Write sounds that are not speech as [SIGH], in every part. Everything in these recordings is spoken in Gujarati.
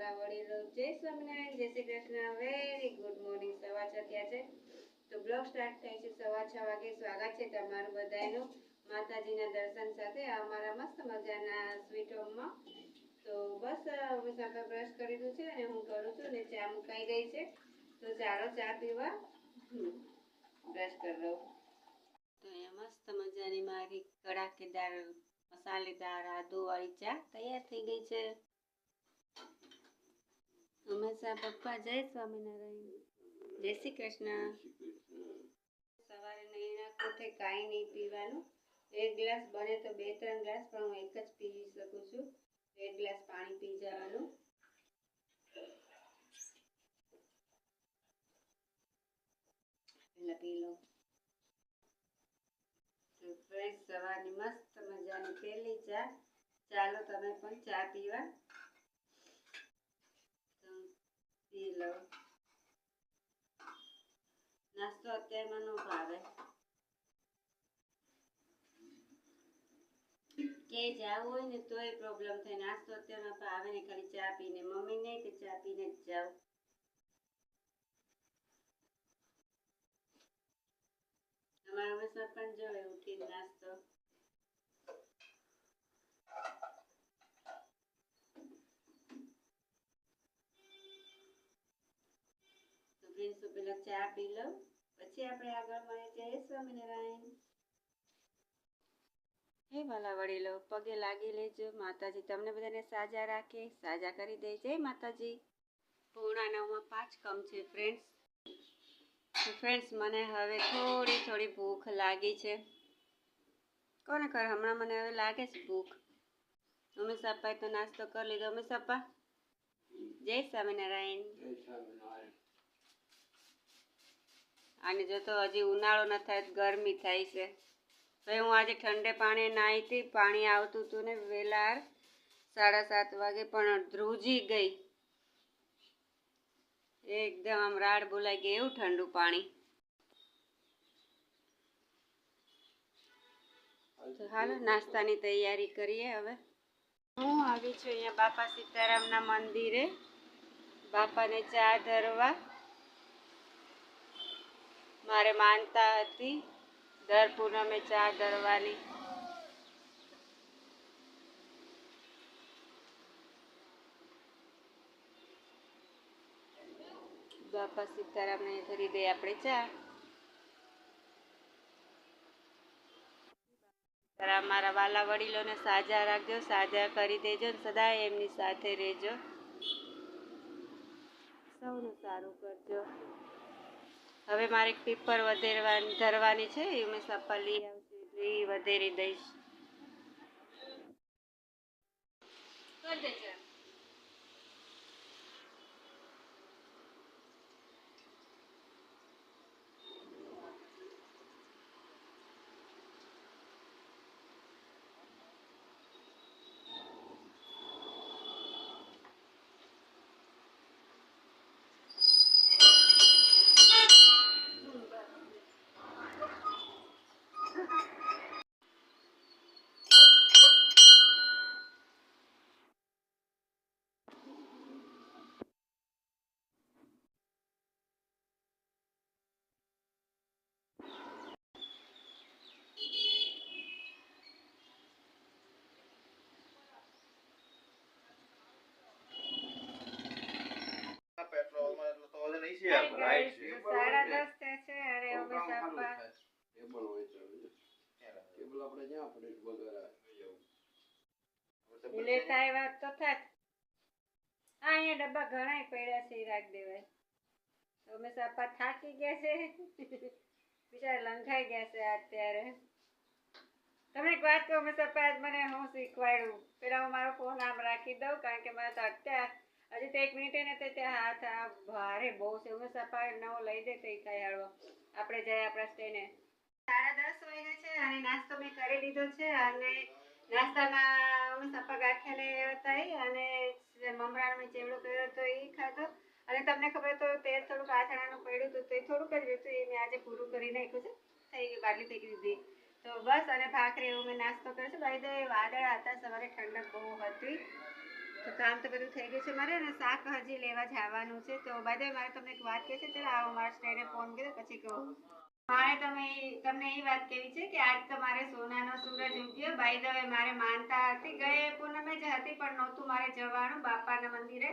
વાલા વડીલો. જય સ્વામિનારાયણ, જય Shri Krishna. Very good morning સવા છ થયા છે. તો બ્લોગ સ્ટાર્ટ થાય છે સવા છ વાગે. સ્વાગત છે તમારું બધાનું માતાજીના દર્શન સાથે. અમારા મસ્ત મજાના સ્વીટ હોમમાં તો બસ હું સાથે બ્રશ કરી દીધું છે અને હું કરું છું ને ચા મુકાઈ ગઈ છે. તો ચાલો ચા પીવા. બ્રશ કરી લઉં. તો અહીંયા મસ્ત મજાની મારી કડાકેદાર, મસાલેદાર, આદુવાળી ચા તૈયાર થઈ ગઈ છે. હંમેશા પપ્પા જય સ્વામિનારાયણ. જય શ્રી કૃષ્ણ. સવારે નૈણા કોઠે કાંઈ નહીં પીવાનું. એક ગ્લાસ બને તો બે, ત્રણ ગ્લાસ, પણ હું એક જ પી શકું છું. એક ગ્લાસ પાણી પી જવાનું. પહેલાં પી લઉં. ફ્રેશ સવારની મસ્ત મજાની પહેલી ચા. ચાલો, તમે પણ ચા પીવા તો પી નાસ્તો અત્યારમાં ન ભાવે કે જાવું હોય ને તોય પ્રોબ્લેમ થાય નાસ્તો અત્યારમાં ભાવે ને ખાલી ચા પીને મમ્મી નહીં કે ચા પીને જ જાવ અમારા હંમેશા પણ જો ઉઠીને નાસ્તો પેલા ચા પી લઉં. પછી આપણે આગળ મળીએ. જય સ્વામિનારાયણ. હે ભલા વડીલો પગે લાગી લેજો. માતાજી તમને બધાને સાજા રાખે. સાજા કરી દે. જય માતાજી. પૂર્ણા નવમાં પાંચ કમ છે ફ્રેન્ડ્સ ફ્રેન્ડ્સ મને હવે થોડી થોડી ભૂખ લાગી છે. કોને કર હમણાં મને હવે લાગે છે ભૂખ. ઉમેશ અપ્પાએ તો નાસ્તો કરી લીધો. ઉમેશ અપ્પા જય સ્વામિનારાયણ. અને જો તો હજી ઉનાળો ન થાય તો ગરમી થાય છે. તો હું આજે ઠંડે પાણી નાહી હતી, પાણી આવતું હતું ને વેલાર સાડા સાત વાગે, પણ ધ્રુજી ગઈ. એકદમ આમ રાડ બોલાઈ ગઈ એવું ઠંડુ પાણી. હાલો, નાસ્તાની તૈયારી કરીએ હવે. હું આવી છું અહીંયા બાપા સીતારામના મંદિરે. બાપાને ચા ધરવા. મારે માનતા હતી. દર પૂનમે ચા ધરવાની. બાપા સીતારામને ધરી દઈએ આપણે ચા. મારા વાલા વડીલોને સાજા રાખજો, સાજા કરી દેજો ને સદાય એમની સાથે રહેજો. સૌનું સારું કરજો. હવે મારે પીપર વધેરવાની, ધરવાની છે, એ મેં સપ્પા લઈ આવશે એટલે વધેરી દઈશ. કરી દે ચા. પેટ્રોલમાં એટલો તો વધુ નહીં છે Hi આપણે. guys, Right? સાડા દસ થયા છે અને અમે સપ્પા કેબલ હોય છે કેબલ આપણે જ્યાં પડે વગર ઈ લેતા આવ્યા તો થાત. આ અહીંયા ડબ્બા ઘણાય પડ્યા છે રાખ દેવાય. અમે સાપા થાકી ગયા છે. બિચારા લંઘાઈ ગયા છે અત્યારે. તમે એક વાત કહો, અમે આજ મને હું શીખવાડ્યું પેલા હું મારો ફોન આમ રાખી દઉં, કારણ કે મારા તો અત્યારે, હજી તો એક મિનિટે ને તે ત્યાં હાથ આ ભારે બહુ છે. અમે સાપા નવો લઈ દે તો થાય હળવો આપણે જઈએ આપણા સ્ટેને સાડા દસ વાગ્યા છે, અને નાસ્તો મેં કરી લીધો છે, અને નાસ્તામાં અમે સપા ગાંઠિયા લઈ આવ્યા હતા અને મમરાનો મેં કર્યો હતો એ ખાધો. અને તમને ખબર તો તેલ થોડુંક આથાણાનું પડ્યું હતું, તો એ થોડુંક જ હતું, એ મેં આજે પૂરું કરી નાખ્યું છે. થઈ ગયું, બાટલી ફેંકી દીધી તો બસ, અને ભાખરી એવું મેં નાસ્તો કર્યો છે. ભાઈ તો વાદળ હતા, સવારે ઠંડક બહુ હતી. તો કામ તો બધું થઈ ગયું છે મારે, અને શાક હજી લેવા જવાનું છે. તો બાય મારે તમને એક વાત કહે છે. ચાલો, આવો મારા સ્ટેને ફોન કર્યો, પછી કહું. મારે તમે, તમને એ વાત કહેવી છે કે આજ તો મારે સોનાનો સૂરજ ઉગ્યો બાય ધ મારે માનતા હતી. ગયે પૂનમે જ હતી, પણ નહોતું મારે જવાનું બાપાના મંદિરે.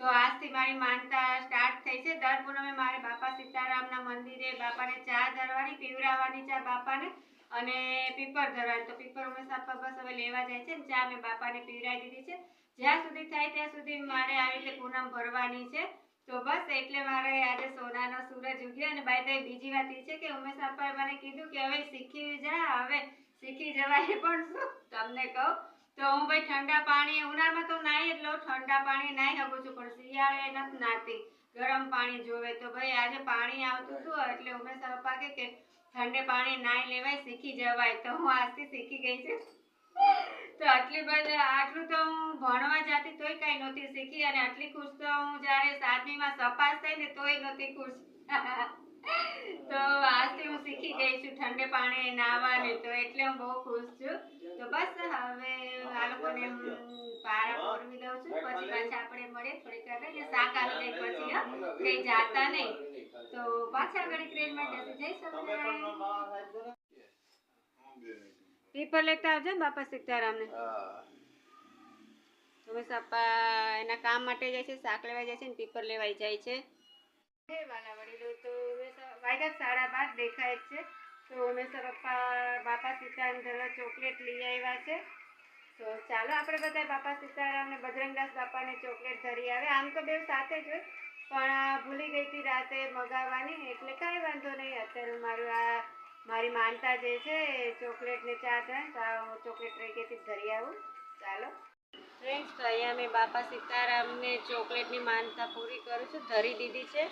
તો આજથી મારી માનતા સ્ટાર્ટ થઈ છે. દર પૂનમે મારે બાપા સીતારામના મંદિરે બાપાને ચા ધરવાની પીવરાવાની ચા બાપાને અને પીપર ધરવાની. તો પીપર હંમેશા બસ હવે લેવા જાય છે ચા મેં બાપાને પીવડાવી દીધી છે. જ્યાં સુધી થાય ત્યાં સુધી મારે આવી રીતે પૂનમ ભરવાની છે. તો બસ એટલે મારે આજે સોનાનો સૂરજ ઉગ્યો અને બાય ધ બીજી વાત એ છે કે ઉમેશ બાપાએ મને કીધું કે હવે શીખી જા, હવે શીખી જવાય પણ શું? તમને કહું, તો હું ભાઈ ઠંડા પાણી ઉનાળામાં તો નાહી જ ઠંડા પાણી નાહી શકું છું, પણ શિયાળે નથી નાતી. ગરમ પાણી જોવે તો ભાઈ આજે પાણી આવતું હતું, એટલે ઉમેશ પપ્પા કે ઠંડે પાણી નાહી લેવાય, શીખી જવાય. તો હું આજથી શીખી ગઈ છું. તો આટલી બધી, આટલું તો હું ભણવા જતી તોય કઈ નહોતી શીખી, અને આટલી ખુશ તો હું જ્યારે સાતમીમાં સપાસ થઈ ને તોય નહોતી ખુશ. [LAUGHS] તો આજથી હું શીખી ગઈ છું ઠંડે પાણી નાહવાની, તો એટલે હું બહુ ખુશ છું. તો બસ હવે આ લોકોને પારા પોરવી દઉં છું, પછી પાછા આપણે મળીએ થોડીક રહીને શાક આવી જાય પછી કઈ જાતા નહીં. તો પાછા ઘડી ટ્રેનમાં જશે જય સ્વામિનારાયણ પીપર લેતા આવજો ને બાપા સીતારામને હા તમે સપ્પા એના કામ માટે જાય છે, શાક લેવા જાય છે ને પીપર લેવાઈ જાય છે. વડીલો તો વાગ્યા સાડા બાર દેખાય છે. તો અમે પપ્પા, બાપા સીતારામ ધરવા ચોકલેટ લઈ આવ્યા છે. તો ચાલો આપણે બધા બાપા સીતારામ ને બજરંગદાસ બાપાને ચોકલેટ ધરી આવે. આમ તો બે સાથે જ હોય, પણ ભૂલી ગઈ હતી રાતે મગાવવાની, એટલે કાંઈ વાંધો નહીં. અત્યારે મારું આ, મારી માનતા જે છે ચોકલેટ ને ચા થાય તો આ હું ચોકલેટ રહી ગઈ ધરી આવું. ચાલો. ફ્રેન્ડ્સ તો અહીંયા મેં બાપા સીતારામને ચોકલેટની માનતા પૂરી કરું છું. ધરી દીધી છે.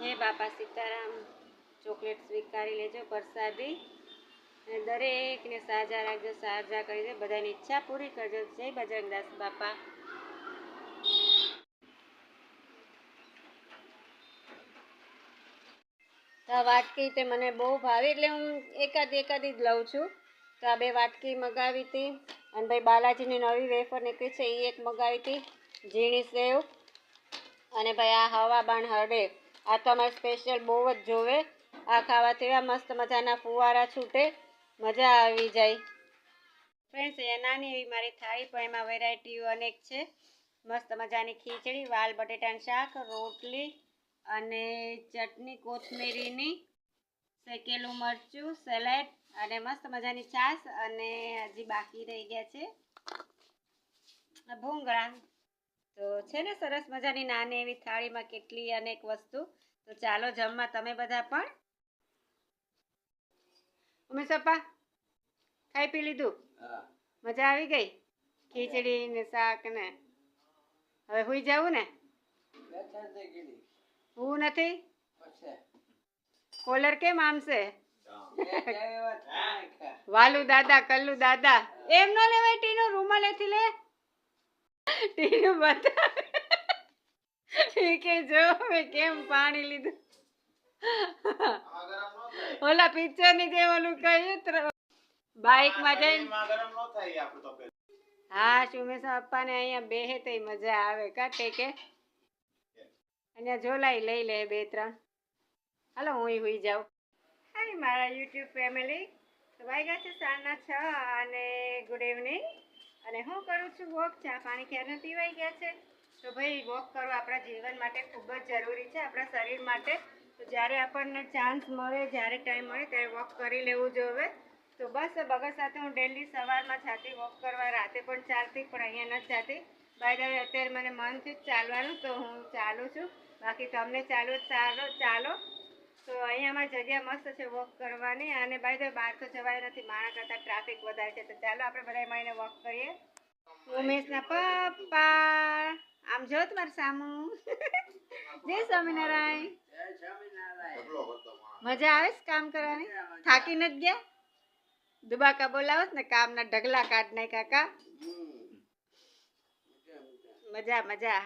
હે બાપા સીતારામ, ચોકલેટ સ્વીકારી લેજો પ્રસાદી. અને દરેકને સાજા રાખજો, સાજા કરી દે બધાની ઈચ્છા પૂરી કરજો. જય બજરંગદાસ બાપા. તો આ વાટકી તે મને બહુ ભાવે, એટલે હું એકાદ એકાદ જ લઉં છું. તો આ બે વાટકી મગાવી હતી. અને ભાઈ બાલાજીની નવી વેફર નીકળી છે એ એક મગાવી હતી, ઝીણી સેવ. અને ભાઈ આ હવા બાણ હળે આ તમારે સ્પેશિયલ બહુ જ જોવે. આ ખાવાથી એવા મસ્ત મજાના ફુવારા છૂટે. મજા આવી જાય. ફ્રેન્ડ્સ અહીંયા નાની એવી મારી થાળી, પણ એમાં વેરાયટીઓ અનેક છે. મસ્ત મજાની ખીચડી, વાલ, બટેટાનું શાક, રોટલી અને ચટણી કોથમીરીની, શેકેલું મરચું સલાડ અને મસ્ત મજાની છાશ અને હજી બાકી રહી ગયા છે. ભૂંગળા. તો છે ને સરસ મજાની નાની એવી થાળીમાં કેટલી અનેક વસ્તુ. તો ચાલો જમવા તમે બધા પણ? ઉમેશ પપ્પા ખાઈ પી લીધું? મજા આવી ગઈ? ખીચડી ને શાક ને. હવે હુઈ જવું ને? હું નથી? કોલર કેમ આમ છે એ જાય વાત ખા વાલુ દાદા કલ્લુ દાદા. એમ નો લેવાય ટીનો રૂમાલ એથી લે. ટીનું બતાવે. કે જો મેં કેમ પાણી લીધું? ઓલા પિક્ચરની જેમ ઓલું કહ્યું બાઇકમાં જઈને હા સુમેશ પપ્પાને અહીંયા બેહે તો મજા આવે. કાટે કે? અહીંયા જોલાઈ લઈ લે બે ત્રણ. હાલો હું હુઈ જાઉં. હાય મારા યુટ્યુબ ફેમિલી તો વાગ્યા છે સાંજના છ અને ગુડ ઇવનિંગ અને હું કરું છું વોક, ચા પાણી ક્યારે પીવાઈ ગયા છે? તો ભાઈ, વોક કરવું આપણા જીવન માટે ખૂબ જ જરૂરી છે, આપણા શરીર માટે. તો જ્યારે આપણને ચાન્સ મળે, જ્યારે ટાઈમ મળે, ત્યારે વોક કરી લેવું જોઈએ તો બસ બગર સાથે હું ડેલી સવારમાં જાતી, વોક કરવા રાતે પણ ચાલતી, પણ અહીંયા નથી જાતી. બાય ધ અત્યારે મને મન થયું ચાલવાનું, તો હું ચાલું છું. બાકી તમને ચાલુ ચાલો ચાલો. તો અહીંયા અમારી જગ્યા મસ્ત છે વોક કરવાની. અને બાય ધ બહાર તો જવાય નથી. માણા કરતાં ટ્રાફિક વધારે છે. તો ચાલો આપણે બધા મળીને વોક કરીએ. ઉમેશના પપ્પા. આમ જો તમારે સામું. [LAUGHS] જય સ્વામિનારાયણ. મજા આવે છે કામ કરવાની? થાકી નથી ગયા? દુબાકા બોલાવો ને કામના ઢગલા કાઢ નાખ્યા કાકા મજા, મજા.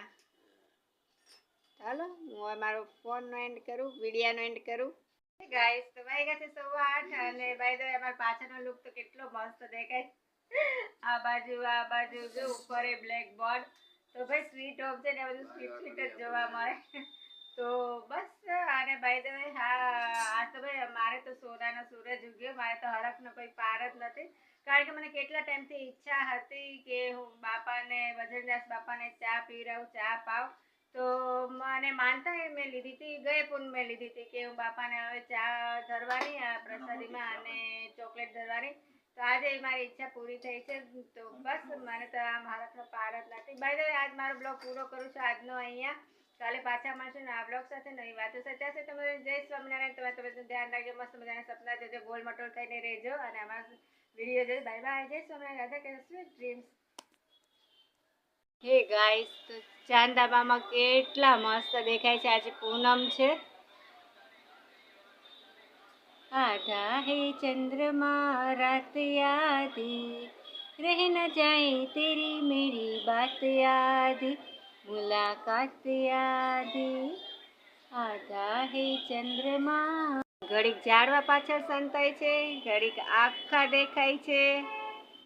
મજા હું મારો ફોનનો એન્ડ કરું વિડીયાનો એન્ડ કરું. ગાઈસ તો વાગ્યા છે સવા આઠ અને બાય ધ વે પાછળનો લુક તો કેટલો મસ્ત દેખાય. આ બાજુ આ બાજુ, જો ઉપર બ્લેક બોર્ડ તો ભાઈ સ્વીટ હોમ છે ને બધું સ્વીટ સ્વીટ જ જોવા મળે. તો બસ, અને બાય ધ હા, આ તો ભાઈ મારે તો સોનાનો સૂરજ ઉગ્યો, મારે તો હડકનો કોઈ પાર જ નથી. કારણ કે મને કેટલા ટાઈમથી ઈચ્છા હતી કે હું બાપાને, વજનદાસ બાપાને ચા પીવડાવું, ચા પાવ તો મને માનતા એ મેં લીધી હતી ગયે પૂન મેં લીધી હતી કે હું બાપાને હવે ચા ધરવાની આ પ્રસાદીમાં અને ચોકલેટ ધરવાની. તો આજે મારી ઈચ્છા પૂરી થઈ છે તો બસ મને તો આ મારાનો પાર જ નથી. બાય ધ આજ મારો બ્લોગ પૂરો કરું છું આજનો અહીંયા. કાલે પાછા મળશું ને આ બ્લોગ સાથે નવી વાતો સાથે. છે તમે તમારે જય સ્વામિનારાયણ તમારે તમે ધ્યાન રાખજો મસ્ત મજાના સપના જોજો ગોલ મટોલ થઈને રહેજો અને અમારા વીડિયો જોજો. બાય બાય જય સ્વામિનારાયણ રાધા કે સ્વીટ ડ્રીમ્સ હે ગાઈસ, તો ચાંદાબામાં કેટલા મસ્ત દેખાય છે. આજે પૂનમ છે. આધા હે ચંદ્રમા, રાત યાદી. રહે ન જાય તેરી મેરી બાત યાદી. મુલાકાત યાદી. આધા હે ચંદ્રમા. ઘડીક ઝાડવા પાછળ સંતાય છે, ઘડીક આખા દેખાય છે.